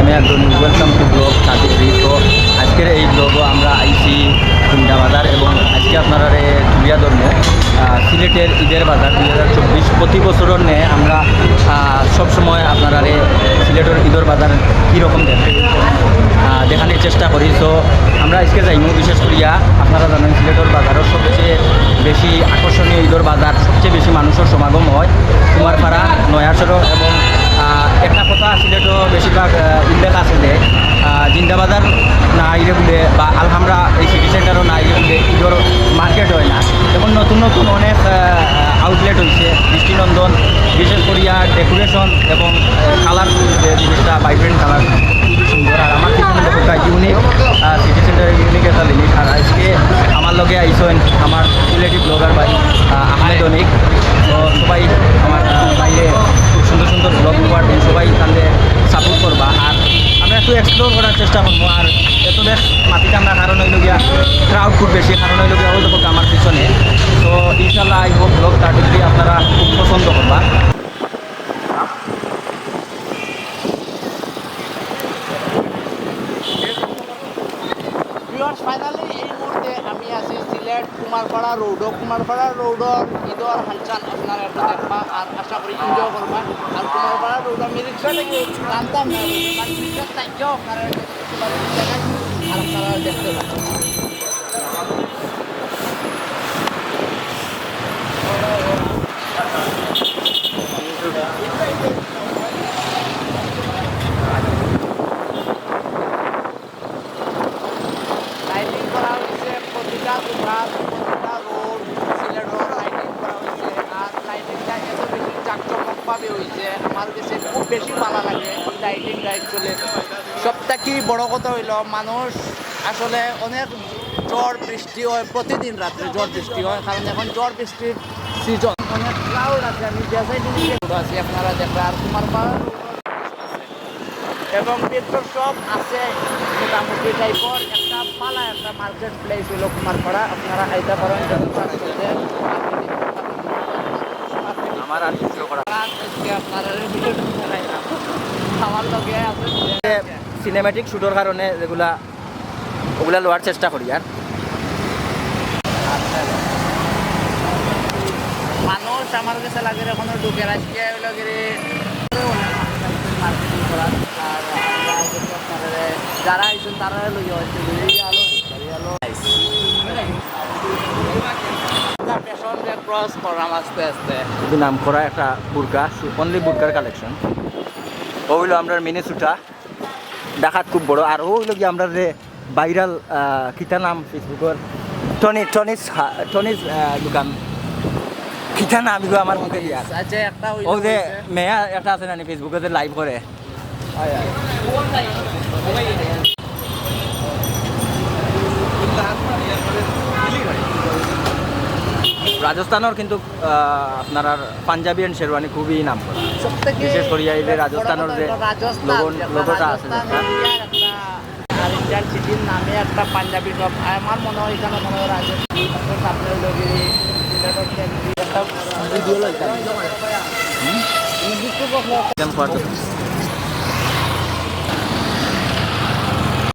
M A Antony welcome to blog রি তো আজকের এই ব্লগও আমরা আইছি কুন্ডা বাজার এবং আজকে আপনারা তুলিয়া ধর্ম সিলেটের ঈদের বাজার দুই হাজার চব্বিশ। প্রতি বছরের নে আমরা সবসময় আপনারা সিলেটের ঈদের বাজার কীরকম দেখে দেখানোর চেষ্টা করি। তো আমরা আজকে যাইমু বিশেষ করিয়া, আপনারা জানেন সিলেটের বাজারও সবচেয়ে বেশি আকর্ষণীয় ঈদের বাজার, সবচেয়ে বেশি মানুষের সমাগম হয়। কুমারপাড়া নয়াসড়ক এবং একটা কথা সিলেটও বেশিরভাগ আহ, উল্লেখ আছে যে জিন্দাবাজার না আইলে বলে বা আলহামরা এই সিটি সেন্টারও না আইলে বলে ঈদের মার্কেট হয় না। এখন নতুন নতুন অনেক আউটলেট হয়েছে দৃষ্টিনন্দন বিশেষ করিয়া ডেকোরেশন এবং কালারফুল যে জিনিসটা ভাইব্রেন্ট কালার খুবই সুন্দর। আর আমার একটা ইউনিক সিটি সেন্টারের ইউনিক একটা জিনিস। আর আজকে আমার লগে আইসেন আমার রিলেটিভ ব্লগার ভাই আহ, আহমেদ অনিক। তো সবাই আমার বাইরে সুন্দর সুন্দর ব্লগ দেন সবাই তাহলে সাপোর্ট করবা। আর আমরা একটু এক্সপ্লোর করার চেষ্টা করব। আর এত বেশ মাটি আমরা কারণ হইল গিয়া ক্রাউড খুব বেশি, কারণ হইল গিয়া ওই দেখো আমার পিছনে। তো ইনশাল্লাহ আই হোপ ব্লগ তার আপনারা খুব পছন্দ করবা ভিউয়ার্স ফাইনালি এই মুহূর্তে আমি আছি সিলেট কুমারপাড়া রৌড কুমারপাড়া রোডর ঈদর হালচাল আপনার একটু দেখবা আর আশা করি এনজয় করবা আর কুমারপাড়া রোড আমি রিক্সা থেকে জানতাম না মানে রিক্সা থাকলেও আপনারা আর আপনারা দেখতে পাচ্ছেন লাইটিং করা হয়েছে প্রতিটা দোকান প্রতিটা রোড সিলেট রোড লাইটিং করা হয়েছে আর লাইটিংটা এত বেশি আমার কাছে খুব বেশি ভালো লাগে এই লাইটিংটা অ্যাকচুয়ালি সবথেকে বড় কথা হইল, মানুষ আসলে অনেক ঝড় বৃষ্টি হয় প্রতিদিন রাত্রে, ঝড় বৃষ্টি হয়, কারণ এখন ঝড় বৃষ্টির সিজন অনেক ক্লাউড আছে, আমি আছি, আপনারা দেখবেন, আর তোমার এবং পেট্রোল সব আছে, মোটামুটি টাইপর একটা পালা, একটা মার্কেট প্লেস হলো কুমারপাড়া, আপনারা আইতে পারেন আমার আর কিছু করা আপনারা আমার লগে আছে সিনেমেটিক শ্যুটের কারণে যেগুলা ওগুলা লোয়ার চেষ্টা করি আর। মানুষ আমার কাছে লাগে এখনও ঢুকে আজকে হলো গিয়ে মার্কেটিং করার আর আমরা যদি আপনারা যারা আইসেন তারা লই হচ্ছে ক্রস আস্তে আস্তে। নাম করা একটা বুরকা অনলি বুরকার কালেকশন ও হইল আমরা মিনি সুটা দেখাত খুব বড়। আর ওই লোক আমরা যে ভাইরাল কিতা নাম ফেসবুকের টনি টনিস টনিস দোকান কিতা নাম এগুলো আমার মুখে আচ্ছা ও যে মেয়া একটা আছে না ফেসবুকে যে লাইভ করে রাজস্থানের কিন্তু আপনার আর পাঞ্জাবি এন্ড শেরওয়ানি খুবই নাম করা। বিশেষ করে যে রাজস্থানের যে লোগোটা আছে আর ইন্ডিয়ান সিটির নামে একটা পাঞ্জাবি টপ আমার মনে হয় এখানে মনে হয় রাজস্থান